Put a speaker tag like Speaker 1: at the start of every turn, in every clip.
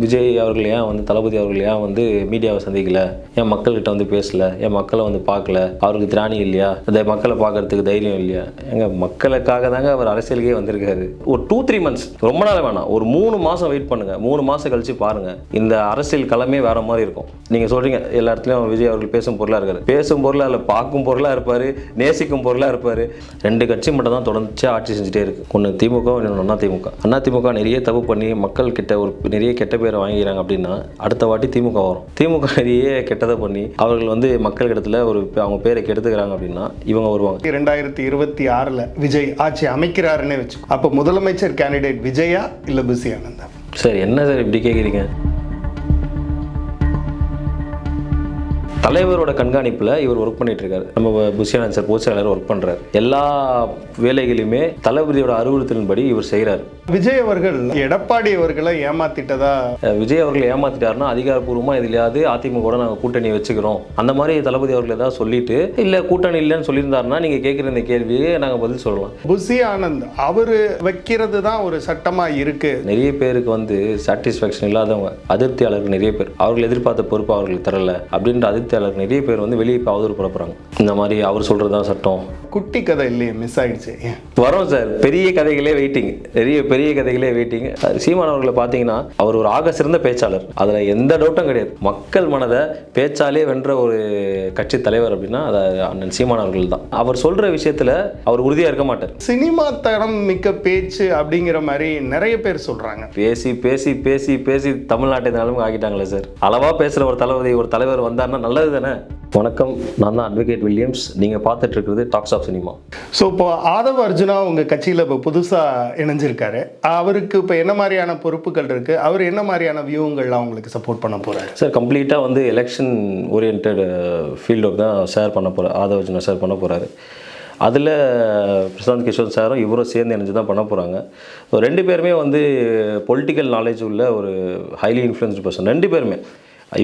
Speaker 1: விஜய் அவர்கள் ஏன் வந்து தளபதி அவர்கள் ஏன் வந்து மீடியாவை சந்திக்கல? ஏன் மக்கள்கிட்ட வந்து பேசல? ஏன் மக்களை வந்து பார்க்கல? அவருக்கு திராணி இல்லையா? அந்த மக்களை பார்க்கறதுக்கு தைரியம் இல்லையா? எங்க மக்களுக்காக தாங்க அவர் அரசியலுக்கே வந்திருக்காரு. ஒரு டூ த்ரீ மந்த்ஸ் ரொம்ப நாள் வேணாம். ஒரு மூணு மாதம் வெயிட் பண்ணுங்க. மூணு மாதம் கழிச்சு பாருங்க. இந்த அரசியல் களமே வேற மாதிரி இருக்கும். நீங்க சொல்றீங்க எல்லா இடத்துலையும் விஜய் அவர்கள் பேசும் பொருளாக இருக்காரு. பேசும் பொருளாக இல்லை பார்க்கும் பொருளாக இருப்பாரு. நேசிக்கும் பொருளாக இருப்பாரு. ரெண்டு கட்சி மட்டும் தான் தொடர்ந்து ஆட்சி செஞ்சுட்டே இருக்கு. ஒன்று திமுக இன்னொன்று அண்ணா திமுக. அண்ணா திமுக நிறைய தப்பு பண்ணி மக்கள் கிட்ட ஒரு நிறைய கெட்ட பேரை வாங்கிக்கிறாங்க அப்படின்னா அடுத்த வாட்டி திமுக வரும். திமுக நிறைய கெட்டதை பண்ணி அவர்கள் வந்து மக்கள் இடத்துல ஒரு அவங்க பேரை கெடுத்துக்கிறாங்க அப்படின்னா இவங்க வருவாங்க.
Speaker 2: இரண்டாயிரத்தி இருபத்தி ஆறுல விஜய் ஆட்சி அமைக்கிறாருன்னு வச்சு அப்போ முதலமைச்சர் கேண்டிடேட் விஜயா இல்ல புசி ஆனந்தா
Speaker 1: சார் என்ன சார் இப்படி கேட்குறீங்க தலைவரோட கண்காணிப்பில் இவர் ஒர்க் பண்ணிட்டு இருக்காரு நம்ம புஷியானந்த் சார் பொதுச் செயலாளர் ஒர்க் பண்றாரு. எல்லா வேலைகளையுமே தளபதியோட அறிவுறுத்தலின்படி இவர் செய்கிறார்
Speaker 2: விஜய் அவர்கள் எடப்பாடி அவர்களை ஏமாத்திட்டதா?
Speaker 1: விஜய் அவர்கள் ஏமாத்திட்டாருன்னா அதிகாரப்பூர்வமாக எதுலையாவது அதிமுக நாங்கள் கூட்டணி வச்சுக்கிறோம். அந்த மாதிரி தளபதி அவர்கள் ஏதாவது சொல்லிட்டு இல்லை கூட்டணி இல்லைன்னு சொல்லியிருந்தாருன்னா நீங்கள் கேட்குற இந்த கேள்வியே நாங்கள் பதில் சொல்லலாம்.
Speaker 2: புசி ஆனந்த் அவரு வைக்கிறது தான் ஒரு சட்டமா இருக்கு.
Speaker 1: நிறைய பேருக்கு வந்து சாட்டிஸ்ஃபேக்ஷன் இல்லாதவங்க அதிருப்தியாளர்கள் நிறைய பேர். அவர்கள் எதிர்பார்த்த பொறுப்பு அவர்களுக்கு தரல. அப்படின்ற அதிருப்தியாளர் நிறைய பேர் வந்து வெளியே இப்போ அவதூறு பரப்புறாங்க இந்த மாதிரி அவர் சொல்கிறது தான் சட்டம்.
Speaker 2: குட்டி கதை இல்லையே மிஸ் ஆயிடுச்சு. ஏன்?
Speaker 1: வரோம் சார். பெரிய கதைகளே வெயிட்டிங் பெரிய பெரிய கதைகளே வெயிட்டிங் சீமான் அவர்களை பார்த்தீங்கன்னா அவர் ஒரு ஆக சிறந்த பேச்சாளர். அதில் எந்த டவுட்டும் கிடையாது. மக்கள் மனதை பேச்சாலே வென்ற ஒரு கட்சி தலைவர் அப்படின்னா அது அண்ணன் சீமான் அவர்கள் தான். அவர் சொல்கிற விஷயத்தில் அவர் உறுதியாக இருக்க மாட்டார்.
Speaker 2: சினிமா தரம் மிக்க பேச்சு அப்படிங்கிற மாதிரி நிறைய பேர் சொல்றாங்க.
Speaker 1: பேசி பேசி பேசி பேசி தமிழ்நாட்டை நிலைமை ஆக்கிட்டாங்களே சார். அளவாக பேசுகிற ஒரு தளபதி ஒரு தலைவர் வந்தாருன்னா நல்லது தானே வணக்கம் நான் தான் அட்வொகேட் வில்லியம்ஸ் நீங்கள் பார்த்துட்டு இருக்கிறது டாக்ஸ் ஆஃப் சினிமா
Speaker 2: ஸோ இப்போ ஆதவ அர்ஜுனா உங்க கட்சியில இப்போ புதுசா இணைஞ்சிருக்காரு. அவருக்கு இப்போ என்ன மாதிரியான பொறுப்புகள் இருக்கு? அவர் என்ன மாதிரியான வியூங்கள்லாம் உங்களுக்கு சப்போர்ட் பண்ண போறாரு?
Speaker 1: சார் கம்ப்ளீட்டாக வந்து எலெக்ஷன் ஓரியன்ட் ஃபீல்டு தான் ஷேர் பண்ண போகிறார் ஆதவர்ஜுனா ஷேர் பண்ண போகிறாரு அதில் பிரசாந்த் கிஷோர் சாரும் இவரும் சேர்ந்து இணைஞ்சு தான் பண்ண போகிறாங்க ரெண்டு பேருமே வந்து பொலிட்டிக்கல் நாலேஜ் உள்ள ஒரு ஹைலி இன்ஃப்ளூயன்ஸ்டு பர்சன் ரெண்டு பேருமே.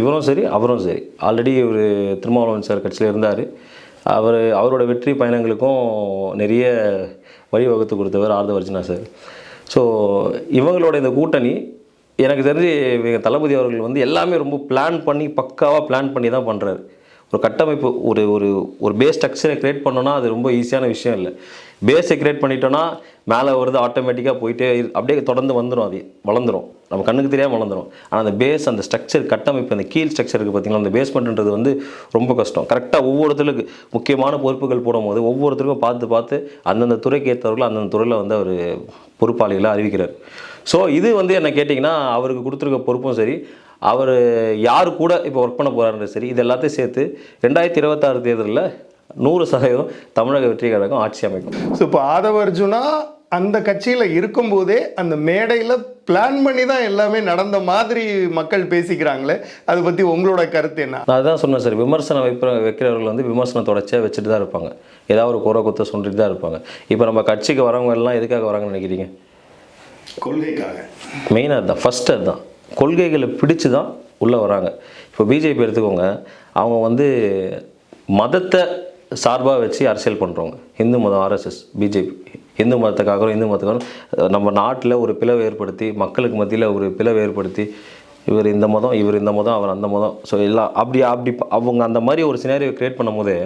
Speaker 1: இவரும் சரி அவரும் சரி. ஆல்ரெடி ஒரு திருமாவளவன் சார் கட்சியில் இருந்தார். அவர் அவரோட வெற்றி பயணங்களுக்கும் நிறைய வழிவகுத்து கொடுத்தவர் ஆர்தவர்ஜினா சார். ஸோ இவங்களோட இந்த கூட்டணி எனக்கு தெரிஞ்சு இவங்க தளபதி அவர்கள் வந்து எல்லாமே ரொம்ப பிளான் பண்ணி பக்காவாக பிளான் பண்ணி தான் பண்ணுறாரு ஒரு கட்டமைப்பு ஒரு ஒரு ஒரு பேஸ் ஸ்ட்ரக்சரை க்ரியேட் பண்ணோன்னா அது ரொம்ப ஈஸியான விஷயம் இல்லை. பேஸை க்ரியேட் பண்ணிட்டோன்னா மேலே வருது ஆட்டோமேட்டிக்காக போயிட்டே அப்படியே தொடர்ந்து வந்துடும் அது வளர்ந்துரும். நம்ம கண்ணுக்கு தெரியாமல் வளர்ந்துடும் ஆனால் அந்த பேஸ் அந்த ஸ்ட்ரக்சர் கட்டமைப்பு அந்த கீழ் ஸ்ட்ரக்சர் இருக்குது பார்த்தீங்களா அந்த பேஸ்மெண்ட்ன்றது வந்து ரொம்ப கஷ்டம். கரெக்டாக ஒவ்வொருத்தருக்கு முக்கியமான பொறுப்புகள் போடும்போது ஒவ்வொருத்தருக்கும் பார்த்து பார்த்து அந்தந்த துறைக்கு ஏற்றவர்கள் அந்தந்த துறையில் வந்து அவர் பொறுப்பாளிகளை அறிவிக்கிறார். ஸோ இது வந்து என்ன கேட்டிங்கன்னா அவருக்கு கொடுத்துருக்க பொறுப்பும் சரி அவர் யார் கூட இப்போ ஒர்க் பண்ண போகிறாருன்றது சரி இது எல்லாத்தையும் சேர்த்து ரெண்டாயிரத்தி இருபத்தாறு தேர்தலில் நூறு சதவீதம் தமிழக வெற்றி கழகம் ஆட்சி அமைக்கும்.
Speaker 2: ஸோ இப்போ ஆதவ அர்ஜுனா அந்த கட்சியில இருக்கும்போதே அந்த மேடையில பிளான் பண்ணி தான் எல்லாமே நடந்த மாதிரி மக்கள் பேசிக்கிறாங்களே அதை பத்தி உங்களோட கருத்து என்ன?
Speaker 1: நான் அதான் சொன்னேன் சார் விமர்சனம் வைப்ப வைக்கிறவர்கள் வந்து விமர்சனம் தொடர்ச்சியாக வச்சுட்டு தான் இருப்பாங்க. ஏதாவது ஒரு குறை குத்த சொல்லிட்டு தான் இருப்பாங்க. இப்போ நம்ம கட்சிக்கு வரவங்க எல்லாம் எதுக்காக வராங்கன்னு நினைக்கிறீங்க?
Speaker 2: கொள்கைக்காக.
Speaker 1: மெயினாக அதுதான் ஃபஸ்ட்டு அதுதான். கொள்கைகளை பிடிச்சு தான் உள்ளே வராங்க. இப்போ பிஜேபி எடுத்துக்கோங்க. அவங்க வந்து மதத்தை சார்பாக வச்சு அரசியல் பண்ணுறவங்க இந்து மதம் ஆர்எஸ்எஸ் பிஜேபி இந்து மதத்துக்காகவும் இந்து மதத்துக்காகவும் நம்ம நாட்டில் ஒரு பிளவை ஏற்படுத்தி மக்களுக்கு மத்தியில் ஒரு பிளவை ஏற்படுத்தி இவர் இந்த மதம் இவர் இந்த மதம் அவர் அந்த மதம். ஸோ எல்லாம் அப்படி அப்படி அவங்க அந்த மாதிரி ஒரு சினாரியோ கிரியேட் பண்ணும்போது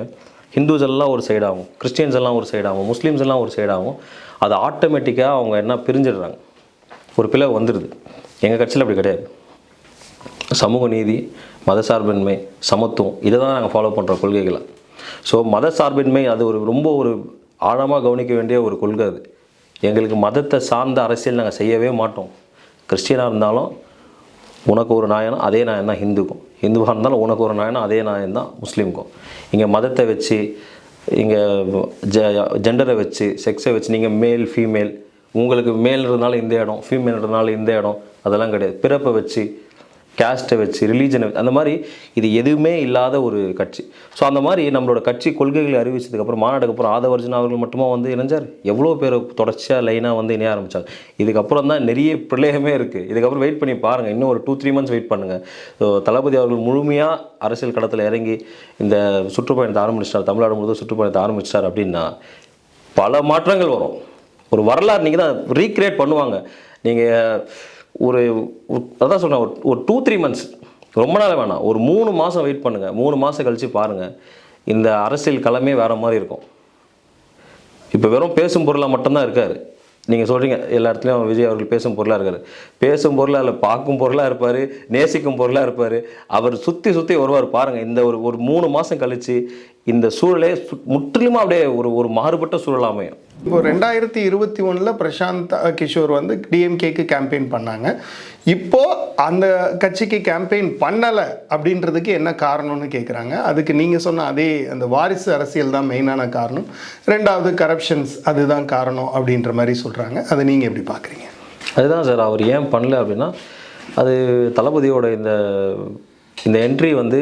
Speaker 1: ஹிந்துஸ் எல்லாம் ஒரு சைடாகும் கிறிஸ்டியன்ஸ் எல்லாம் ஒரு சைடாகும் முஸ்லீம்ஸ் எல்லாம் ஒரு சைடாகும் அது ஆட்டோமேட்டிக்காக அவங்க என்ன பிரிஞ்சிடுறாங்க. ஒரு பிளவு வந்துடுது. எங்கள் கட்சியில் அப்படி கிடையாது. சமூக நீதி மதசார்பின்மை சமத்துவம் இதை தான் நாங்கள் ஃபாலோ பண்ணுற கொள்கைகளை ஸோ மதசார்பின்மை அது ஒரு ரொம்ப ஒரு ஆழமாக கவனிக்க வேண்டிய ஒரு கொள்கை அது. எங்களுக்கு மதத்தை சார்ந்த அரசியல் நாங்கள் செய்யவே மாட்டோம். கிறிஸ்டியனாக இருந்தாலும் உனக்கு ஒரு நாயனம் அதே நாயன் தான் ஹிந்துக்கும். ஹிந்துவாக இருந்தாலும் உனக்கு ஒரு நாயனம் அதே நாயன் தான் முஸ்லீமுக்கும். இங்கே மதத்தை வச்சு இங்கே ஜெண்டரை வச்சு செக்ஸை வச்சு நீங்கள் மேல் ஃபீமேல் உங்களுக்கு மேல்ன்றதுனால இந்த இடம் ஃபீமேல்ன்றதுனால இந்த இடம் அதெல்லாம் கிடையாது. பிறப்பை வச்சு கேஸ்ட்டை வச்சு ரிலீஜனை அந்த மாதிரி இது எதுவுமே இல்லாத ஒரு கட்சி. ஸோ அந்த மாதிரி நம்மளோட கட்சி கொள்கைகளை அறிவிச்சதுக்கப்புறம் மாநாடுக்கப்புறம் அப்புறம் அவர்கள் மட்டுமா வந்து இணைஞ்சார்? எவ்வளோ பேர் தொடர்ச்சியாக லைனாக வந்து இணைய ஆரம்பித்தாங்க இதுக்கப்புறம் தான் நிறைய பிரளயமே இருக்குது இதுக்கப்புறம் வெயிட் பண்ணி பாருங்கள் இன்னும் ஒரு டூ த்ரீ மந்த்ஸ் வெயிட் பண்ணுங்கள் ஸோ தளபதி அவர்கள் முழுமையாக அரசியல் களத்தில் இறங்கி இந்த சுற்றுப்பயணத்தை ஆரம்பிச்சிட்டார். தமிழ்நாடு முழுவதும் சுற்றுப்பயணத்தை ஆரம்பிச்சிட்டார் அப்படின்னா பல மாற்றங்கள் வரும். ஒரு வரலாறு நீங்கள் தான் ரீக்ரியேட் பண்ணுவாங்க. நீங்கள் ஒரு அதான் சொன்னேன் ஒரு ஒரு டூ த்ரீ மந்த்ஸ் ரொம்ப நாள் வேணாம். ஒரு மூணு மாதம் வெயிட் பண்ணுங்கள் மூணு மாதம் கழித்து பாருங்கள் இந்த அரசியல் களமே வேறு மாதிரி இருக்கும். இப்போ வெறும் பேசும் பொருளாக மட்டும்தான் இருக்கார். நீங்கள் சொல்கிறீங்க எல்லா இடத்துலையும் விஜய் அவர்கள் பேசும் பொருளாக இருக்கார். பேசும் பொருளாக இல்லை பார்க்கும் பொருளாக இருப்பார் நேசிக்கும் பொருளாக இருப்பார். அவர் சுற்றி சுற்றி வருவார் பாருங்கள் இந்த ஒரு ஒரு மூணு மாதம் கழித்து இந்த சூழலே முற்றிலுமா அப்படியே ஒரு ஒரு மாறுபட்ட சூழல் அமையும்.
Speaker 2: இப்போ ரெண்டாயிரத்தி இருபத்தி ஒன்றில் பிரசாந்த் கிஷோர் வந்து டிஎம்கேக்கு கேம்பெயின் பண்ணாங்க. இப்போ அந்த கட்சிக்கு கேம்பெயின் பண்ணலை அப்படின்றதுக்கு என்ன காரணம்னு கேட்குறாங்க அதுக்கு நீங்கள் சொன்ன அதே அந்த வாரிசு அரசியல் தான் மெயினான காரணம். ரெண்டாவது கரப்ஷன்ஸ் அதுதான் காரணம் அப்படின்ற மாதிரி சொல்கிறாங்க அதை நீங்கள் எப்படி பார்க்குறீங்க
Speaker 1: அதுதான் சார் அவர் ஏன் பண்ணல அப்படின்னா அது தளபதியோட இந்த இந்த என்ட்ரி வந்து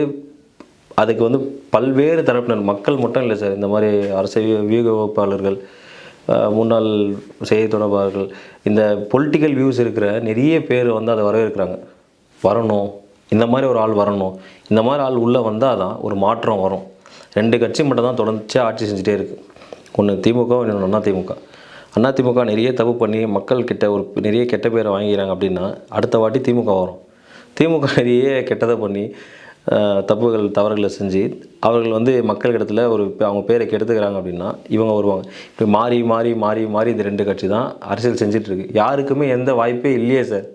Speaker 1: அதுக்கு வந்து பல்வேறு தரப்பினர் மக்கள் மட்டும் இல்லை சார். இந்த மாதிரி அரசியல் வியூக வகுப்பாளர்கள் முன்னாள் செய்தி தொடர்பாளர்கள் இந்த பொலிட்டிக்கல் வியூஸ் இருக்கிற நிறைய பேர் வந்து அதை வரவேற்கிறாங்க. வரணும். இந்த மாதிரி ஒரு ஆள் வரணும். இந்த மாதிரி ஆள் உள்ளே வந்தால் தான் ஒரு மாற்றம் வரும். ரெண்டு கட்சி மட்டும் தான் தொடர்ச்சியாக ஆட்சி செஞ்சுட்டே இருக்குது ஒன்று திமுக இன்னொன்று அண்ணா திமுக. அண்ணா திமுக நிறைய தப்பு பண்ணி மக்கள் கிட்ட ஒரு நிறைய கெட்ட பேரை வாங்கிக்கிறாங்க அப்படின்னா அடுத்த வாட்டி திமுக வரும். திமுக நிறைய கெட்டதை பண்ணி தப்புகள் தவறுகளை செஞ்சு அவர்கள் வந்து மக்களிடத்துல ஒரு அவங்க பேரை கெடுத்துக்கிறாங்க அப்படின்னா இவங்க வருவாங்க. இப்படி மாறி மாறி மாறி மாறி இந்த ரெண்டு கட்சி தான் அரசியல் செஞ்சுட்டு இருக்கு யாருக்குமே எந்த வாய்ப்பே இல்லையே சார்.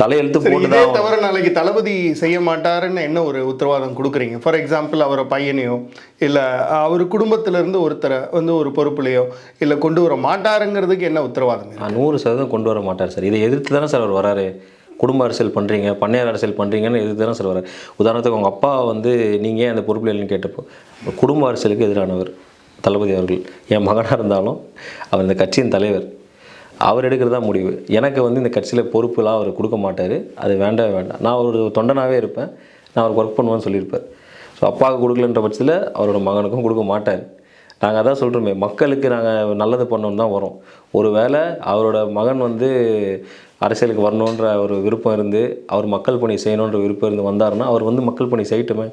Speaker 1: தலையெழுத்து போட்டு
Speaker 2: தவிர நாளைக்கு தளபதி செய்ய மாட்டாருன்னு என்ன ஒரு உத்தரவாதம் கொடுக்குறீங்க? ஃபார் எக்ஸாம்பிள் அவரை பையனையோ இல்லை அவர் குடும்பத்திலேருந்து ஒருத்தரை வந்து ஒரு பொறுப்புலையோ இல்லை கொண்டு வர மாட்டாருங்கிறதுக்கு என்ன உத்தரவாதம்
Speaker 1: நான் நூறு சதவீதம் கொண்டு வர மாட்டார் சார். இதை எதிர்த்து தானே சார் அவர் வராரு. குடும்ப அரசியல் பண்ணுறீங்க பண்ணையார் அரசியல் பண்ணுறீங்கன்னு எதிர்த்து தானே சொல்லுவார் உதாரணத்துக்கு உங்கள் அப்பா வந்து நீங்கள் ஏன் அந்த பொறுப்பில் இல்லைன்னு கேட்டப்போ குடும்ப அரசியலுக்கு எதிரானவர் தளபதி அவர்கள். என் மகனாக இருந்தாலும் அவர் இந்த கட்சியின் தலைவர். அவர் எடுக்கிறதா முடிவு. எனக்கு வந்து இந்த கட்சியில் பொறுப்புலாம் அவர் கொடுக்க மாட்டார். அது வேண்டவே வேண்டாம். நான் ஒரு தொண்டனாகவே இருப்பேன். நான் அவருக்கு ஒர்க் பண்ணுவேன்னு சொல்லியிருப்பார். ஸோ அப்பாவுக்கு கொடுக்கலன்ற பட்சத்தில் அவரோட மகனுக்கும் கொடுக்க மாட்டார். நாங்கள் அதான் சொல்கிறோமே மக்களுக்கு நாங்கள் நல்லது பண்ணோன்னு தான் வரோம். ஒருவேளை அவரோட மகன் வந்து அரசியலுக்கு வரணுன்ற ஒரு விருப்பம் இருந்து அவர் மக்கள் பணி செய்யணுன்ற விருப்பம் இருந்து வந்தாருன்னா அவர் வந்து மக்கள் பணி செய்யட்டுமே.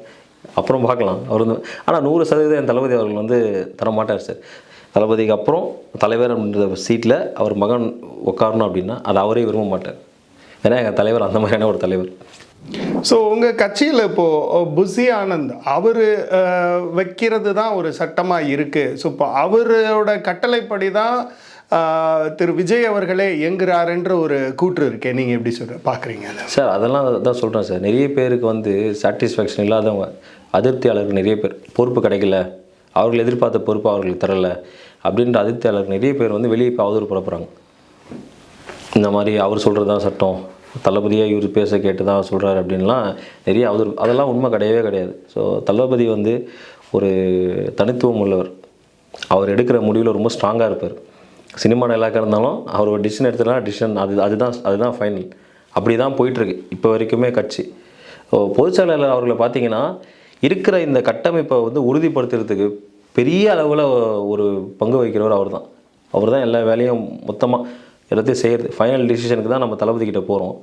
Speaker 1: அப்புறம் பார்க்கலாம். அவர் வந்து ஆனால் நூறு சதவீதம் என் தளபதி அவர்கள் வந்து தரமாட்டார் சார். தளபதிக்கு அப்புறம் தலைவர் அப்படின்ற சீட்டில் அவர் மகன் உட்காரணும் அப்படின்னா அது அவரே விரும்ப மாட்டார். ஏன்னா எங்கள் தலைவர் அந்த மாதிரியான ஒரு தலைவர்.
Speaker 2: ஸோ உங்கள் கட்சியில் இப்போது புசி ஆனந்த் அவர் வைக்கிறது தான் ஒரு சட்டமாக இருக்குது ஸோ இப்போ அவரோட கட்டளைப்படி தான் திரு விஜய் அவர்களே இயங்குறாருன்ற ஒரு கூற்று இருக்கே. நீங்கள் எப்படி சொல்ற பார்க்குறீங்க
Speaker 1: சார் அதெல்லாம் தான் சொல்கிறேன் சார். நிறைய பேருக்கு வந்து சாட்டிஸ்ஃபேக்ஷன் இல்லாதவங்க அதிருப்தியாளர்கள் நிறைய பேர். பொறுப்பு கிடைக்கல. அவர்கள் எதிர்பார்த்த பொறுப்பு அவர்களுக்கு தரல. அப்படின்ற அதிருப்தியாளர்கள் நிறைய பேர் வந்து வெளியே இப்போ அவதூறு புறப்புறாங்க இந்த மாதிரி அவர் சொல்கிறது தான் சட்டம். தளபதியாக இவர் பேச கேட்டு தான் சொல்கிறாரு அப்படின்லாம் நிறைய அவர் அதெல்லாம் உண்மை கிடையவே கிடையாது. ஸோ தளபதி வந்து ஒரு தனித்துவம் உள்ளவர். அவர் எடுக்கிற முடிவில் ரொம்ப ஸ்ட்ராங்காக இருப்பார். சினிமா டைலாக்காக இருந்தாலும் அவர் ஒரு டிசிஷன் எடுத்துனா டிசிஷன் அது அதுதான் அதுதான் ஃபைனல் அப்படி தான் போயிட்டுருக்கு. இப்போ வரைக்குமே கட்சி. ஸோ அவர்களை பார்த்தீங்கன்னா இருக்கிற இந்த கட்டமைப்பை வந்து உறுதிப்படுத்துறதுக்கு பெரிய அளவில் ஒரு பங்கு வகிக்கிறவர் அவர் தான் அவர் தான் எல்லா வேலையும் மொத்தமாக எல்லாத்தையும் செய்கிறது ஃபைனல் டிசிஷனுக்கு தான் நம்ம தளபதி போகிறோம்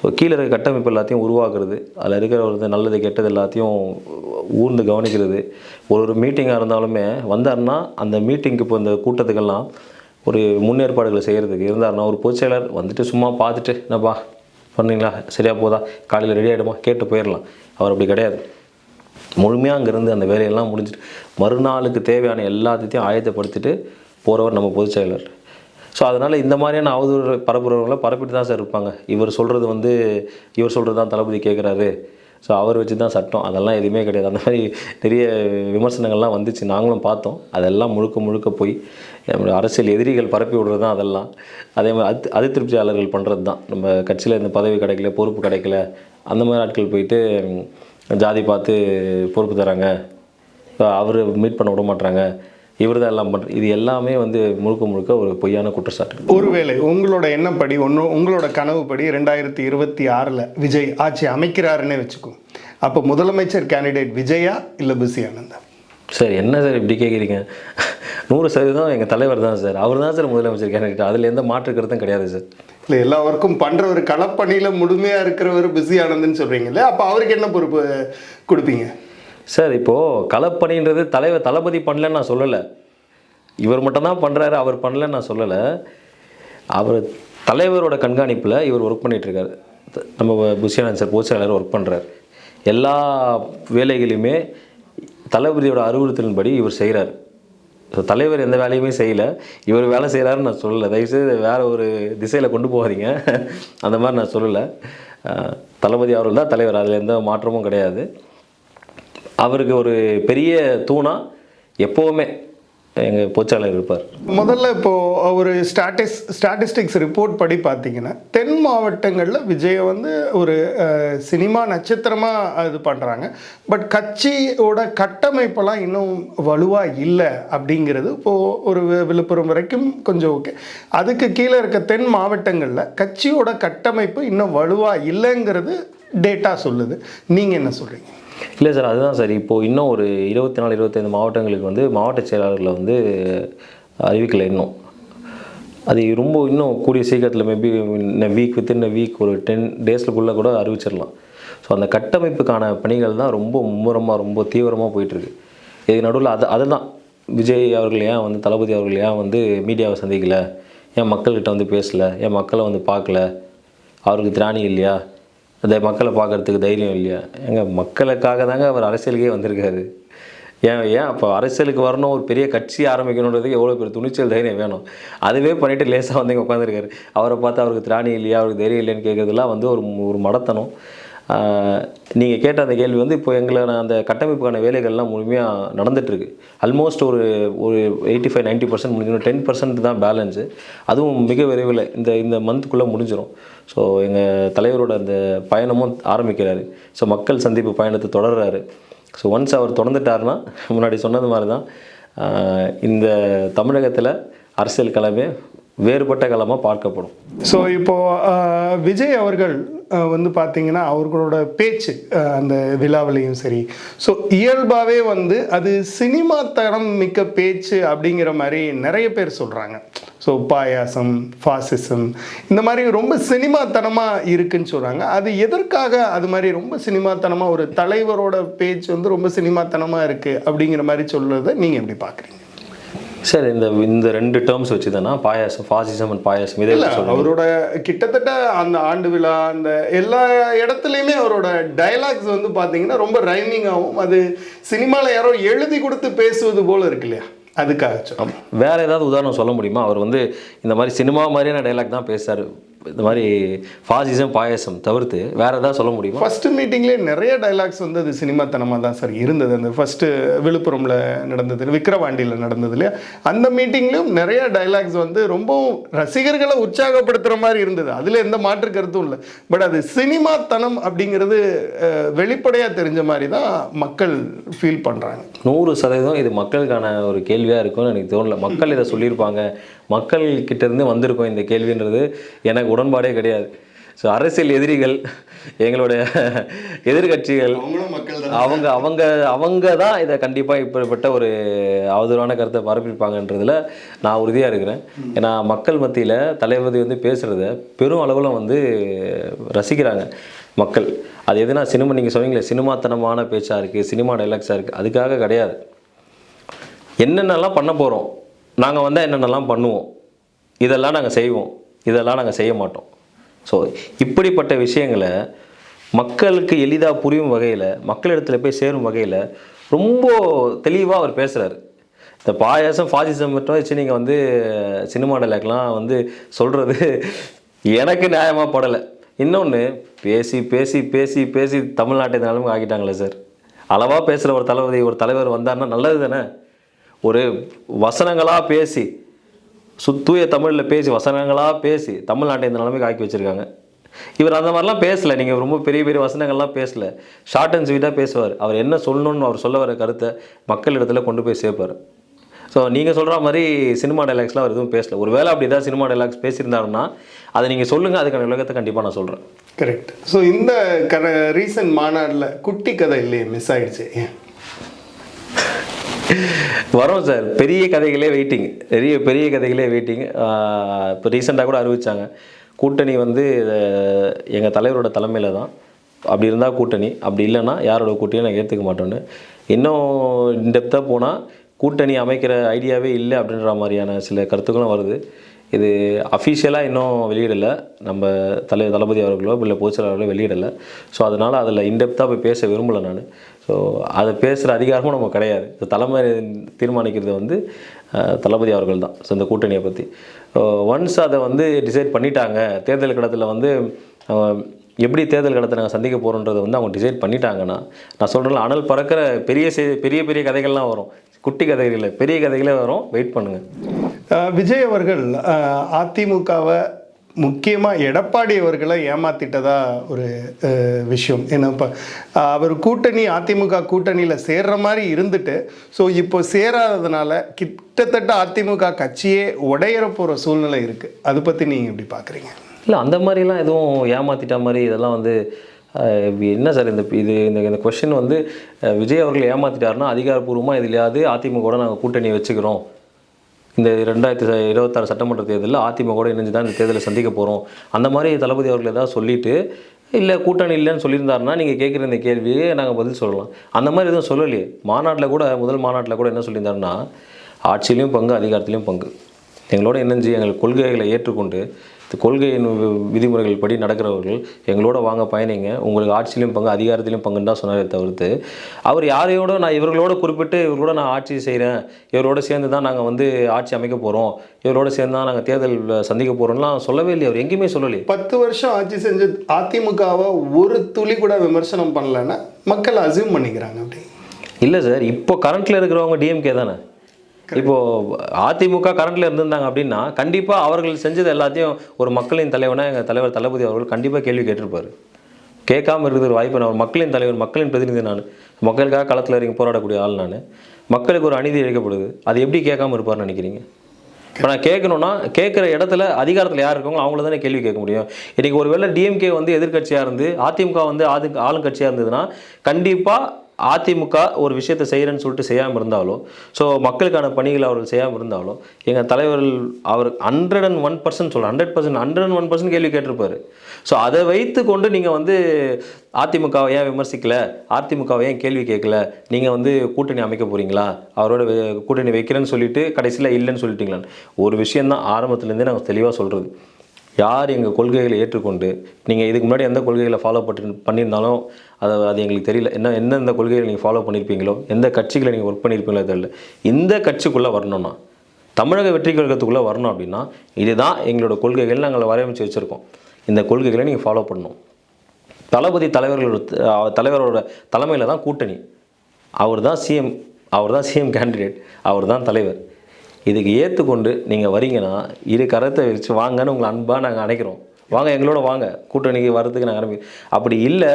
Speaker 1: ஸோ கீழே இருக்க கட்டமைப்பு எல்லாத்தையும் உருவாக்குறது அதில் இருக்கிற ஒரு நல்லது கெட்டது எல்லாத்தையும் ஊர்ந்து கவனிக்கிறது. ஒரு ஒரு மீட்டிங்காக இருந்தாலுமே வந்தாருன்னா அந்த மீட்டிங்க்கு இப்போ இந்த கூட்டத்துக்கெல்லாம் ஒரு முன்னேற்பாடுகளை செய்கிறதுக்கு இருந்தார்னா ஒரு பொதுச் செயலர் வந்துட்டு சும்மா பார்த்துட்டு என்னப்பா பண்ணீங்களா? சரியாக போதா? காலையில் ரெடி ஆகிடுமா கேட்டு போயிடலாம் அவர் அப்படி கிடையாது. முழுமையாக அங்கேருந்து அந்த வேலையெல்லாம் முடிஞ்சுட்டு மறுநாளுக்கு தேவையான எல்லாத்தையும் ஆயத்தப்படுத்திட்டு போகிறவர் நம்ம பொதுச் செயலர். ஸோ அதனால் இந்த மாதிரியான அவதூறு பரப்புறவங்கள பரப்பிட்டு தான் சார் இருப்பாங்க. இவர் சொல்கிறது வந்து இவர் சொல்கிறது தான் தளபதி கேட்குறாரு ஸோ அவர் வச்சு தான் சட்டம். அதெல்லாம் எதுவுமே கிடையாது. அந்த மாதிரி நிறைய விமர்சனங்கள்லாம் வந்துச்சு. நாங்களும் பார்த்தோம். அதெல்லாம் முழுக்க முழுக்க போய் நம்மளுடைய அரசியல் எதிரிகள் பரப்பி விடுறது தான் அதெல்லாம். அதே மாதிரி அது அதிருப்தியாளர்கள் பண்ணுறது தான் நம்ம கட்சியில் இந்த பதவி கிடைக்கல பொறுப்பு கிடைக்கல அந்த மாதிரி ஆட்கள் போயிட்டு ஜாதி பார்த்து பொறுப்பு தராங்க. அவர் மீட் பண்ண விட மாட்டாங்க இவர் தான் எல்லாம் பண்ணுற இது எல்லாமே வந்து முழுக்க முழுக்க ஒரு பொய்யான குற்றச்சாட்டு.
Speaker 2: ஒருவேளை உங்களோட எண்ணப்படி ஒன்று உங்களோட கனவுப்படி ரெண்டாயிரத்தி இருபத்தி ஆறில் விஜய் ஆட்சி அமைக்கிறாருன்னே வச்சுக்கோ. அப்போ முதலமைச்சர் கேண்டிடேட் விஜயா இல்லை புசி ஆனந்தா?
Speaker 1: சார் என்ன சார் இப்படி கேட்குறீங்க நூறு சதவீதம் எங்கள் தலைவர் தான் சார். அவர் தான் சார் முதலமைச்சர் கேண்டிடேட் அதில் எந்த மாற்று கருத்தும் கிடையாது சார்.
Speaker 2: இல்லை எல்லா ஒர்க்கும் பண்ணுறவர் களப்பணியில் முழுமையாக இருக்கிறவர் பிஸி ஆனந்துன்னு சொல்கிறீங்களே அப்போ அவருக்கு என்ன பொறுப்பு கொடுப்பீங்க?
Speaker 1: சார் இப்போது களப்பணின்றது தலைவர் தளபதி பண்ணலன்னு நான் சொல்லலை. இவர் மட்டும்தான் பண்ணுறாரு அவர் பண்ணலன்னு நான் சொல்லலை. அவர் தலைவரோட கண்காணிப்பில் இவர் ஒர்க் பண்ணிகிட்ருக்காரு நம்ம புஷியானந்த் சார் பொதுச் செயலாளர் ஒர்க் பண்ணுறாரு எல்லா வேலைகளையுமே தளபதியோட அறிவுறுத்தலின்படி இவர் செய்கிறார் ஸோ தலைவர் எந்த வேலையுமே செய்யலை. இவர் வேலை செய்கிறாருன்னு நான் சொல்லலை. தயவுசெய்து வேறு ஒரு திசையில் கொண்டு போகாதீங்க. அந்த மாதிரி நான் சொல்லலை. தளபதி அவர்கள் தான் தலைவர். அதில் எந்த மாற்றமும் கிடையாது. அவருக்கு ஒரு பெரிய தூணா எப்போவுமே எங்கள் பொச்சாளர் இருப்பார்.
Speaker 2: முதல்ல இப்போது ஒரு ஸ்டாட்டிஸ் ஸ்டாட்டிஸ்டிக்ஸ் ரிப்போர்ட் படி பார்த்தீங்கன்னா தென் மாவட்டங்களில் விஜயை வந்து ஒரு சினிமா நட்சத்திரமாக இது பண்ணுறாங்க பட் கட்சியோட கட்டமைப்பெல்லாம் இன்னும் வலுவாக இல்லை அப்படிங்கிறது இப்போது ஒரு வி- விழுப்புரம் வரைக்கும் கொஞ்சம் ஓகே. அதுக்கு கீழே இருக்க தென் மாவட்டங்களில் கட்சியோட கட்டமைப்பு இன்னும் வலுவாக இல்லைங்கிறது டேட்டா சொல்லுது. நீங்கள் என்ன சொல்கிறீங்க
Speaker 1: இல்லை சார் அதுதான் சார். இப்போது இன்னும் ஒரு இருபத்தி நாலு இருபத்தைந்து மாவட்டங்களுக்கு வந்து மாவட்ட செயலாளர்களை வந்து அறிவிக்கலை இன்னும். அது ரொம்ப இன்னும் கூடிய சீக்கிரத்தில் மேபி வீக் வித்தின் வீக் ஒரு டென் டேஸ்க்குள்ளே கூட அறிவிச்சிடலாம். ஸோ அந்த கட்டமைப்புக்கான பணிகள் தான் ரொம்ப மும்முரமாக ரொம்ப தீவிரமாக போயிட்டுருக்கு. இது நடுவில் அது அதுதான். விஜய் அவர்கள் ஏன் வந்து தளபதி அவர்கள் ஏன் வந்து மீடியாவை சந்திக்கலை? ஏன் மக்கள்கிட்ட வந்து பேசலை? ஏன் மக்களை வந்து பார்க்கல? அவருக்கு திராணி இல்லையா? அந்த மக்களை பார்க்கறதுக்கு தைரியம் இல்லையா? எங்க மக்களுக்காக தாங்க அவர் அரசியலுக்கே வந்திருக்காரு. ஏன் ஏன் அப்போ அரசியலுக்கு வரணும் ஒரு பெரிய கட்சி ஆரம்பிக்கணுன்றதுக்கு எவ்வளோ பெரிய துணிச்சல் தைரியம் வேணும்? அதுவே பண்ணிட்டு லேசாக வந்து இங்கே உட்காந்துருக்காரு அவரை பார்த்து அவருக்கு திராணி இல்லையா அவருக்கு தைரியம் இல்லைன்னு கேட்குறதுலாம் வந்து ஒரு ஒரு மடத்தனம். நீங்கள் கேட்ட அந்த கேள்வி வந்து இப்போ எங்களை அந்த கட்டமைப்புக்கான வேலைகள்லாம் முழுமையாக நடந்துகிட்ருக்கு ஆல்மோஸ்ட் ஒரு ஒரு எயிட்டி ஃபைவ் நைன்ட்டி பர்சன்ட் முடிஞ்சிடும். டென் பர்சன்ட் தான் பேலன்ஸு அதுவும் மிக விரைவில் இந்த இந்த மந்த்துக்குள்ளே முடிஞ்சிடும் ஸோ எங்கள் தலைவரோட அந்த பயணமும் ஆரம்பிக்கிறாரு. ஸோ மக்கள் சந்திப்பு பயணத்தை தொடர்றாரு. ஸோ ஒன்ஸ் அவர் தொடர்ந்துட்டாருன்னா முன்னாடி சொன்னது மாதிரி தான் இந்த தமிழகத்தில் அரசியல் களமே வேறுபட்ட களமாக பார்க்கப்படும்.
Speaker 2: ஸோ இப்போது விஜய் அவர்கள் வந்து பார்த்தீங்கன்னா அவர்களோட பேச்சு அந்த விழாவிலையும் சரி. ஸோ இயல்பாகவே வந்து அது சினிமா தரம் மிக்க பேச்சு அப்படிங்கிற மாதிரி நிறைய பேர் சொல்கிறாங்க ஸோ பாயாசம் ஃபாசிசம் இந்த மாதிரி ரொம்ப சினிமாத்தனமாக இருக்குன்னு சொல்கிறாங்க அது எதற்காக அது மாதிரி ரொம்ப சினிமாத்தனமாக ஒரு தலைவரோட பேச்சு வந்து ரொம்ப சினிமாத்தனமாக இருக்குது அப்படிங்கிற மாதிரி சொல்கிறத நீங்கள் எப்படி பார்க்குறீங்க
Speaker 1: சார் இந்த இந்த ரெண்டு டேர்ம்ஸ் வச்சு தானே பாயாசம் ஃபாசிசம் அண்ட் பாயாசம் இதே
Speaker 2: அவரோட கிட்டத்தட்ட அந்த ஆண்டு விழா அந்த எல்லா இடத்துலையுமே அவரோட டயலாக்ஸ் வந்து பாத்தீங்கன்னா ரொம்ப ரைமிங்காகவும் அது சினிமால யாரோ எழுதி கொடுத்து பேசுவது போல இருக்கு இல்லையா? அதுக்காக.
Speaker 1: வேற ஏதாவது உதாரணம் சொல்ல முடியுமா? அவர் வந்து இந்த மாதிரி சினிமா மாதிரியான டைலாக் தான் பேசுறாரு. இந்த மாதிரி ஃபாசிசம் பாயாசம் தவிர்த்து வேற ஏதாவது சொல்ல முடியுமா?
Speaker 2: ஃபர்ஸ்ட் மீட்டிங்லேயே நிறைய டைலாக்ஸ் வந்து அது சினிமாத்தனமாக தான் சார் இருந்தது. அந்த ஃபர்ஸ்ட் விழுப்புரம்ல நடந்தது விக்கிரவாண்டியில் நடந்தது இல்லையா? அந்த மீட்டிங்லேயும் நிறைய டைலாக்ஸ் வந்து ரொம்பவும் ரசிகர்களை உற்சாகப்படுத்துகிற மாதிரி இருந்தது. அதில் எந்த மாற்று கருத்தும் இல்லை. பட் அது சினிமாத்தனம் அப்படிங்கிறது வெளிப்படையாக தெரிஞ்ச மாதிரி தான் மக்கள் ஃபீல் பண்ணுறாங்க
Speaker 1: நூறு சதவீதம் இது மக்களுக்கான ஒரு கேள்வியாக இருக்கும்னு எனக்கு தோணல. மக்கள் இதை சொல்லியிருப்பாங்க. மக்கள் கிட்ட இருந்து வந்திருக்கும் இந்த கேள்வின்றது எனக்கு உடன்பாடே கிடையாது. ஸோ அரசியல் எதிரிகள் எங்களுடைய எதிர்கட்சிகள் அவங்க அவங்க அவங்க தான் இதை கண்டிப்பாக இப்படிப்பட்ட ஒரு அவதூறான கருத்தை பரப்பியிருப்பாங்கன்றதுல நான் உறுதியாக இருக்கிறேன். ஏன்னா மக்கள் மத்தியில் தளபதி வந்து பேசுகிறத பெரும் அளவில் வந்து ரசிக்கிறாங்க மக்கள். அது எதுனா சினிமா நீங்கள் சொன்னீங்களே சினிமாத்தனமான பேச்சாக இருக்குது சினிமா டைலாக்ஸாக இருக்குது அதுக்காக கிடையாது. என்னென்னலாம் பண்ண போகிறோம் நாங்கள் வந்தால் என்னென்னலாம் பண்ணுவோம்? இதெல்லாம் நாங்கள் செய்வோம். இதெல்லாம் நாங்கள் செய்ய மாட்டோம். ஸோ இப்படிப்பட்ட விஷயங்களை மக்களுக்கு எளிதாக புரியும் வகையில் மக்களிடத்தில் போய் சேரும் வகையில் ரொம்ப தெளிவாக அவர் பேசுகிறாரு இந்த பாயாசம் ஃபாசிசம் மட்டும் வச்சு நீங்கள் வந்து சினிமா டைலாக்லாம் வந்து சொல்கிறது எனக்கு நியாயமாக படலை. இன்னொன்று பேசி பேசி பேசி பேசி தமிழ்நாட்டை இந்த ஆக்கிட்டாங்களே சார் அளவாக பேசுகிற ஒரு தளபதி ஒரு தலைவர் வந்தாருன்னா நல்லது தானே? ஒரு வசனங்களாக பேசி சுத்தூய தமிழில் பேசி வசனங்களாக பேசி தமிழ்நாட்டை இந்த நிலைமைக்கு ஆக்கி வச்சுருக்காங்க. இவர் அந்த மாதிரிலாம் பேசலை. நீங்கள் ரொம்ப பெரிய பெரிய வசனங்கள்லாம் பேசல. ஷார்ட் அண்ட் ஸ்வீட்டாக பேசுவார். அவர் என்ன சொல்லணும்னு அவர் சொல்ல வர கருத்தை மக்களிடத்துல கொண்டு போய் சேர்ப்பார். ஸோ நீங்கள் சொல்கிற மாதிரி சினிமா டைலாக்ஸ்லாம் அவர் எதுவும் பேசல. ஒருவேளை அப்படி ஏதாவது சினிமா டைலாக்ஸ் பேசியிருந்தாருன்னா அதை நீங்கள் சொல்லுங்கள் அதுக்கான விளக்கத்தை கண்டிப்பாக நான் சொல்கிறேன்
Speaker 2: கரெக்ட் ஸோ இந்த க ரீசன்ட் மாநாட்டில் குட்டி கதை இல்லையே மிஸ் ஆயிடுச்சு. ஏன்
Speaker 1: வரோம் சார். பெரிய கதைகளே வெயிட்டிங் பெரிய பெரிய கதைகளே வெயிட்டிங் இப்போ ரீசெண்டாக கூட அறிவிச்சாங்க. கூட்டணி வந்து எங்கள் தலைவரோட தலைமையில் தான். அப்படி இருந்தால் கூட்டணி. அப்படி இல்லைன்னா யாரோட கூட்டணியும் நான் ஏற்றுக்க மாட்டேன்னு. இன்னும் இன்டெப்த்தாக போனால் கூட்டணி அமைக்கிற ஐடியாவே இல்லை அப்படின்ற மாதிரியான சில கருத்துக்களும் வருது. இது அஃபிஷியலாக இன்னும் வெளியிடலை. நம்ம தலை தளபதி அவர்களோ இல்லை பொதுச்செயலாளர்களோ அவர்களோ வெளியிடலை. ஸோ அதனால் அதில் இன்டெப்த்தாக போய் பேச விரும்பலை நான். ஸோ அதை பேசுகிற அதிகாரமும் நம்ம கிடையாது. ஸோ தலைமை தீர்மானிக்கிறது வந்து தளபதி அவர்கள் தான் ஸோ இந்த கூட்டணியை பற்றி ஒன்ஸ் அதை வந்து டிசைட் பண்ணிட்டாங்க தேர்தல் கடத்தில் வந்து எப்படி தேர்தல் கடத்தை நாங்கள் சந்திக்க போகிறோன்றதை வந்து அவங்க டிசைட் பண்ணிட்டாங்கன்னா நான் சொல்கிறேன் அனல் பறக்கிற பெரிய செய் பெரிய பெரிய கதைகள்லாம் வரும். குட்டி கதைகள் பெரிய கதைகளே வரும். வெயிட் பண்ணுங்கள்
Speaker 2: விஜய் அவர்கள் அதிமுகவை முக்கியமாக எடப்பாடி அவர்களை ஏமாத்திட்டதா ஒரு விஷயம். ஏன்னா இப்போ அவர் கூட்டணி அதிமுக கூட்டணியில் சேர்ற மாதிரி இருந்துட்டு ஸோ இப்போ சேராததுனால கிட்டத்தட்ட அதிமுக கட்சியே உடையிற போகிற சூழ்நிலை இருக்குது அதை பற்றி நீங்கள் எப்படி பார்க்குறீங்க
Speaker 1: இல்லை அந்த மாதிரிலாம் எதுவும் ஏமாத்திட்ட மாதிரி இதெல்லாம் வந்து என்ன சார் இந்த இது இந்த இந்த கொஷின் வந்து விஜய் அவர்கள் ஏமாத்திட்டாருன்னா அதிகாரப்பூர்வமாக இதுலையாவது அதிமுகவோட நாங்கள் கூட்டணி வச்சுக்கிறோம். இந்த ரெண்டாயிரத்தி இருபத்தாறு சட்டமன்ற தேர்தலில் அதிமுகவோட இணைஞ்சு தான் இந்த தேர்தலை சந்திக்க போகிறோம் அந்த மாதிரி தளபதி அவர்கள் ஏதாவது சொல்லிவிட்டு இல்லை கூட்டணி இல்லைன்னு சொல்லியிருந்தாருன்னா நீங்கள் கேட்குற இந்த கேள்வியே நாங்கள் பதில் சொல்லலாம். அந்த மாதிரி எதுவும் சொல்லலையே. மாநாட்டில் கூட முதல் மாநாட்டில் கூட என்ன சொல்லியிருந்தாருன்னா ஆட்சியிலையும் பங்கு அதிகாரத்திலையும் பங்கு. எங்களோட இணைஞ்சு எங்கள் கொள்கைகளை ஏற்றுக்கொண்டு கொள்கையின் விதிமுறைகள் படி நடக்கிறவர்கள் எங்களோட வாங்க பயணிங்க. உங்களுக்கு ஆட்சியிலையும் பங்கு அதிகாரத்திலையும் பங்குன்னு தான் சொன்னாரே தவிர்த்து அவர் யாரையோட நான் இவர்களோட குறிப்பிட்டு இவர்களோட நான் ஆட்சி செய்கிறேன் இவரோட சேர்ந்து தான் நாங்கள் வந்து ஆட்சி அமைக்க போகிறோம் இவரோட சேர்ந்து தான் நாங்கள் தேர்தல் சந்திக்க போகிறோம்லாம் சொல்லவே இல்லை அவர் எங்கேயுமே சொல்லலையே.
Speaker 2: பத்து வருஷம் ஆட்சி செஞ்ச அதிமுகவை ஒரு துளி கூட விமர்சனம் பண்ணலைன்னா மக்கள் அசியூம் பண்ணிக்கிறாங்க அப்படி.
Speaker 1: இல்லை சார் இப்போ கரண்ட்டில் இருக்கிறவங்க டிஎம்கே தானே? இப்போ அதிமுக கரண்ட்ல இருந்திருந்தாங்க அப்படின்னா கண்டிப்பாக அவர்கள் செஞ்சது எல்லாத்தையும் ஒரு மக்களின் தலைவனா எங்கள் தலைவர் தளபதி அவர்கள் கண்டிப்பாக கேள்வி கேட்டிருப்பாரு. கேட்காம இருக்கிற ஒரு வாய்ப்பு நான் மக்களின் தலைவர் மக்களின் பிரதிநிதி நான் மக்களுக்காக களத்தில் இறங்கி போராடக்கூடிய ஆள் நான். மக்களுக்கு ஒரு அநீதி இழைக்கப்படுது. அது எப்படி கேட்காம இருப்பார்னு நினைக்கிறீங்க? இப்போ நான் கேட்கணும்னா கேட்குற இடத்துல அதிகாரத்தில் யார் இருக்காங்களோ அவங்கள தானே கேள்வி கேட்க முடியும். இன்றைக்கி ஒருவேளை டிஎம்கே வந்து எதிர்க்கட்சியாக இருந்து அதிமுக வந்து ஆது ஆளுங்கட்சியாக இருந்ததுன்னா கண்டிப்பாக அதிமுக ஒரு விஷயத்தை செய்கிறேன்னு சொல்லிட்டு செய்யாமல் இருந்தாலும் ஸோ மக்களுக்கான பணிகளை அவர்கள் செய்யாமல் இருந்தாலும் எங்கள் தலைவர்கள் அவர் ஹண்ட்ரட் அண்ட் ஒன் பர்சன்ட் சொல்ல hundred percent hundred and one percent கேள்வி கேட்டிருப்பார். ஸோ அதை வைத்து கொண்டு நீங்கள் வந்து அதிமுகவை ஏன் விமர்சிக்கலை? அதிமுகவை ஏன் கேள்வி கேட்கல? நீங்கள் வந்து கூட்டணி அமைக்க போகிறீங்களா அவரோட கூட்டணி வைக்கிறேன்னு சொல்லிட்டு கடைசியில் இல்லைன்னு சொல்லிட்டீங்களான்னு. ஒரு விஷயந்தான் ஆரம்பத்துலேருந்தே நாங்கள் தெளிவாக சொல்கிறது யார் எங்கள் கொள்கைகளை ஏற்றுக்கொண்டு நீங்கள் இதுக்கு முன்னாடி எந்த கொள்கைகளை ஃபாலோ பண்ணி பண்ணியிருந்தாலும் அது அது எங்களுக்கு தெரியல. என்ன எந்தெந்த கொள்கைகளை நீங்கள் ஃபாலோ பண்ணியிருப்பீங்களோ எந்த கட்சிகளை நீங்கள் ஒர்க் பண்ணியிருப்பீங்களோ தெரியல. இந்த கட்சிக்குள்ளே வரணும்னா தமிழக வெற்றி கழகத்துக்குள்ளே வரணும் அப்படின்னா இதுதான் எங்களோட கொள்கைகள் நாங்கள் வரையமைச்சு வச்சுருக்கோம். இந்த கொள்கைகளை நீங்கள் ஃபாலோ பண்ணணும். தளபதி தலைவர்களோட தலைவரோட தலைமையில் தான் கூட்டணி. அவர் தான் சிஎம் அவர் தான் சிஎம் கேண்டிடேட் அவர் தான் தலைவர். இதுக்கு ஏற்றுக்கொண்டு நீங்கள் வரீங்கன்னா இரு கரத்தை வச்சு வாங்கன்னு உங்களை அன்பாக நாங்கள் அணைக்கிறோம் வாங்க எங்களோட வாங்க. கூட்டணிக்கு வர்றதுக்கு நாங்கள் அனுப்பி அப்படி இல்லை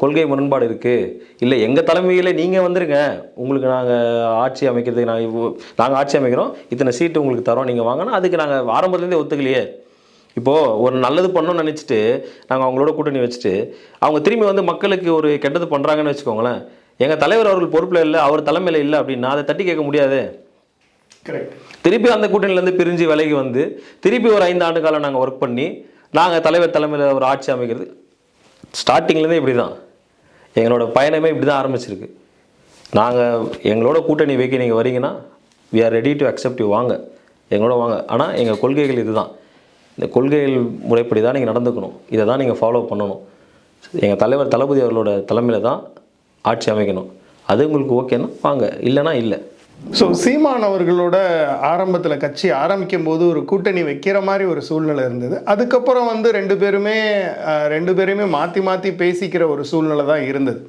Speaker 1: கொள்கை முரண்பாடு இருக்குது இல்லை எங்கள் தலைமையில் நீங்கள் வந்துருங்க. உங்களுக்கு நாங்கள் ஆட்சி அமைக்கிறதுக்கு நாங்கள் நாங்கள் ஆட்சி அமைக்கிறோம். இத்தனை சீட்டு உங்களுக்கு தரோம் நீங்கள் வாங்கினா அதுக்கு நாங்கள் ஆரம்பத்துலேருந்தே ஒத்துக்கலையே. இப்போது ஒரு நல்லது பண்ணணும்னு நினச்சிட்டு நாங்கள் அவங்களோட கூட்டணி வச்சுட்டு அவங்க திரும்பி வந்து மக்களுக்கு ஒரு கெட்டது பண்ணுறாங்கன்னு வச்சுக்கோங்களேன். எங்கள் தலைவர் அவர்கள் பொறுப்பில் இல்லை அவர் தலைமையில் இல்லை அப்படின்னா அதை தட்டி கேட்க முடியாது. திருப்பி அந்த கூட்டணியிலேருந்து பிரிஞ்சு விலகி வந்து திருப்பி ஒரு ஐந்து ஆண்டு காலம் நாங்கள் ஒர்க் பண்ணி நாங்கள் தலைவர் தலைமையில் ஒரு ஆட்சி அமைக்கிறது ஸ்டார்டிங்லேருந்து இப்படி தான் எங்களோட பயணமே இப்படி தான் ஆரம்பிச்சிருக்கு. நாங்கள் எங்களோட கூட்டணி வைக்க நீங்கள் வரீங்கன்னா we are ready to accept you வாங்க. எங்களோட வாங்க. ஆனால் எங்கள் கொள்கைகள் இதுதான். இந்த கொள்கைகள் முறைப்படி தான் நீங்கள் நடந்துக்கணும். இதை தான் நீங்கள் ஃபாலோ பண்ணணும். எங்கள் தலைவர் தளபதி அவர்களோட தலைமையில் தான் ஆட்சி அமைக்கணும். அது உங்களுக்கு ஓகேன்னா வாங்க. இல்லைன்னா இல்லை.
Speaker 2: ஸோ சீமான் அவர்களோட ஆரம்பத்தில் கட்சி ஆரம்பிக்கும் போது ஒரு கூட்டணி வைக்கிற மாதிரி ஒரு சூழ்நிலை இருந்தது. அதுக்கப்புறம் வந்து ரெண்டு பேருமே ரெண்டு பேருமே மாற்றி மாற்றி பேசிக்கிற ஒரு சூழ்நிலை தான் இருந்தது.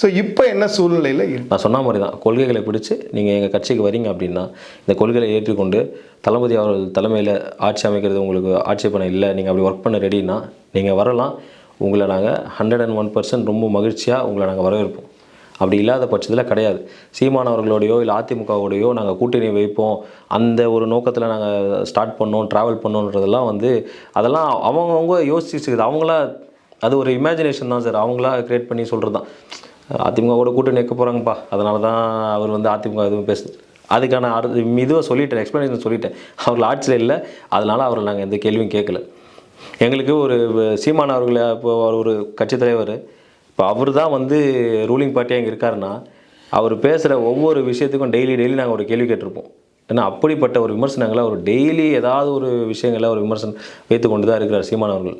Speaker 2: ஸோ இப்போ என்ன சூழ்நிலையில்
Speaker 1: நான் சொன்ன மாதிரி தான் கொள்கைகளை பிடிச்சு நீங்கள் எங்கள் கட்சிக்கு வரீங்க அப்படின்னா இந்த கொள்கைகளை ஏற்றுக்கொண்டு தளபதி அவர்கள் தலைமையில் ஆட்சி அமைக்கிறது உங்களுக்கு ஆட்சேபனை இல்லை நீங்கள் அப்படி ஒர்க் பண்ண ரெடினா நீங்கள் வரலாம். உங்களை நாங்கள் ஹண்ட்ரட் அண்ட் ஒன் பர்சன்ட் ரொம்ப மகிழ்ச்சியாக உங்களை நாங்கள் வரவேற்போம். அப்படி இல்லாத பட்சத்தில் கிடையாது. சீமானவர்களோடையோ இல்லை அதிமுகவோடையோ நாங்கள் கூட்டணி வைப்போம். அந்த ஒரு நோக்கத்தில் நாங்கள் ஸ்டார்ட் பண்ணோம் ட்ராவல் பண்ணோன்றதெல்லாம் வந்து அதெல்லாம் அவங்கவுங்க யோசிச்சுக்குது அவங்களா அது ஒரு இமேஜினேஷன் தான் சார். அவங்களா க்ரியேட் பண்ணி சொல்கிறது தான் அதிமுகவோட கூட்டணி வைக்க போகிறாங்கப்பா அதனால தான் அவர் வந்து அதிமுக எதுவும் பேசு அதுக்கான அறு இதுவாக சொல்லிட்டேன் எக்ஸ்ப்ளனேஷன் சொல்லிட்டேன். அவர்கள் ஆட்சியில் இல்லை. அதனால் அவர்கள் நாங்கள் எந்த கேள்வியும் கேட்கல. எங்களுக்கு ஒரு சீமான் அவர்களை இப்போ அவர் ஒரு கட்சி தலைவர். இப்போ அவர் தான் வந்து ரூலிங் பார்ட்டியாக இங்கே இருக்காருன்னா அவர் பேசுகிற ஒவ்வொரு விஷயத்துக்கும் டெய்லி டெய்லி நாங்கள் ஒரு கேள்வி கேட்டிருப்போம். ஏன்னா அப்படிப்பட்ட ஒரு விமர்சனங்களை அவர் டெய்லி ஏதாவது ஒரு விஷயங்களை ஒரு விமர்சனம் வைத்து கொண்டு தான் இருக்கிறார் சீமான் அவர்கள்.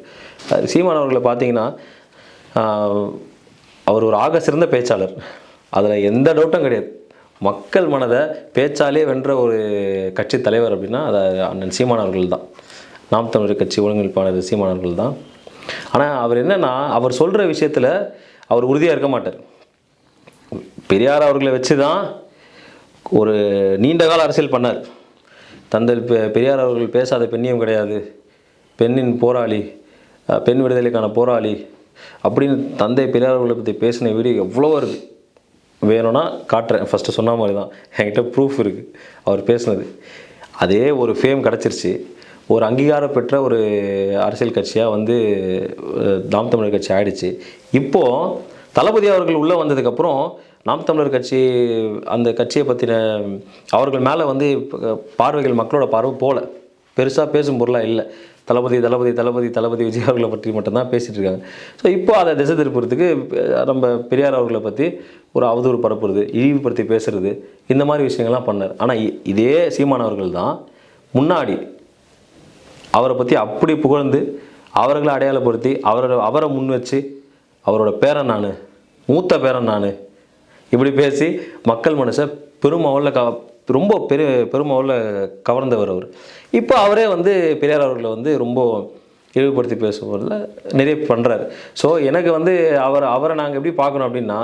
Speaker 1: சீமான் அவர்களை பார்த்தீங்கன்னா அவர் ஒரு ஆக சிறந்த பேச்சாளர். அதில் எந்த டவுட்டும் கிடையாது. மக்கள் மனதை பேச்சாலே வென்ற ஒரு கட்சி தலைவர் அப்படின்னா அதை அண்ணன் சீமான் அவர்கள் தான் நாம் தமிழர் கட்சி ஒருங்கிணைப்பாளர் சீமான் அவர்கள் தான் ஆனால் அவர் என்னென்னா அவர் சொல்கிற விஷயத்தில் அவர் உறுதியாக இருக்க மாட்டார். பெரியார் அவர்களை வச்சு தான் ஒரு நீண்ட கால அரசியல் பண்ணார். தந்தை பெ- பெரியார் அவர்கள் பேசாத பெண்ணியம் கிடையாது. பெண்ணின் போராளி பெண் விடுதலைக்கான போராளி அப்படின்னு தந்தை பெரியார் அவர்களை பற்றி பேசின வீடியோ எவ்வளோ இருக்குது வேணும்னா காட்டுறேன். ஃபஸ்ட்டு சொன்ன மாதிரி தான் என்கிட்ட ப்ரூஃப் இருக்குது அவர் பேசுனது. அதே ஒரு ஃபேம் கிடச்சிருச்சு. ஒரு அங்கீகாரம் பெற்ற ஒரு அரசியல் கட்சியாக வந்து நாம் தமிழர் கட்சி ஆயிடுச்சு. இப்போது தளபதி அவர்கள் உள்ளே வந்ததுக்கப்புறம் நாம் தமிழர் கட்சி அந்த கட்சியை பற்றின அவர்கள் மேலே வந்து பார்வைகள் மக்களோட பார்வை போகல பெருசாக பேசும் பொருளாக இல்லை. தளபதி தளபதி தளபதி தளபதி விஜய் அவர்களை பற்றி மட்டும்தான் பேசிகிட்டு இருக்காங்க. ஸோ இப்போ அதை திசை திருப்புறதுக்கு நம்ம பெரியார் அவர்களை பற்றி ஒரு அவதூறு பரப்புறது இழிவுபடுத்தி பேசுறது இந்த மாதிரி விஷயங்கள்லாம் பண்ணார். ஆனால் இதே சீமானவர்கள் தான் முன்னாடி அவரை பற்றி அப்படி புகழ்ந்து அவர்களை அடையாளப்படுத்தி அவரோட அவரை முன் வச்சு அவரோட பேரன் நான் மூத்த பேரன் நான் இப்படி பேசி மக்கள் மனசை பெருமளவில் க ரொம்ப பெரு பெருமளவில் கவர்ந்தவர் அவர். இப்போ அவரே வந்து பெரியார் அவர்களை வந்து ரொம்ப இழிவுபடுத்தி பேசுவதில் நிறைய பண்ணுறாரு ஸோ எனக்கு வந்து அவர் அவரை நாங்கள் எப்படி பார்க்கணும் அப்படின்னா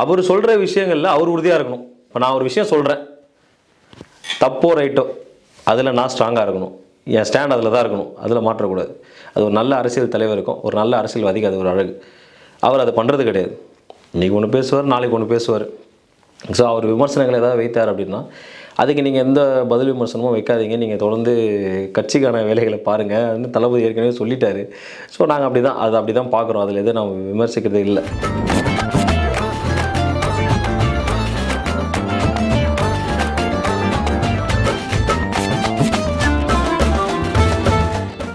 Speaker 1: அவர் சொல்கிற விஷயங்களில் அவர் உறுதியாக இருக்கணும். இப்போ நான் ஒரு விஷயம் சொல்கிறேன் தப்போ ரைட்டோ அதில் நான் ஸ்ட்ராங்காக இருக்கணும். என் ஸ்டாண்ட் அதில் தான் இருக்கணும். அதில் மாற்றக்கூடாது. அது ஒரு நல்ல அரசியல் தலைவருக்கும் ஒரு நல்ல அரசியல்வாதிக்கு அது ஒரு அழகு. அவர் அதை பண்ணுறது கிடையாது. இன்றைக்கி ஒன்று பேசுவார் நாளைக்கு ஒன்று பேசுவார். ஸோ அவர் விமர்சனங்கள் ஏதாவது வைத்தார் அப்படின்னா அதுக்கு நீங்கள் எந்த பதில் விமர்சனமும் வைக்காதீங்க. நீங்கள் தொடர்ந்து கட்சிக்கான வேலைகளை பாருங்கள் தளபதி ஏற்கனவே சொல்லிட்டாரு. ஸோ நாங்கள் அப்படி தான் அதை அப்படி தான் பார்க்குறோம். அதில் எதுவும் நம்ம விமர்சிக்கிறது இல்லை.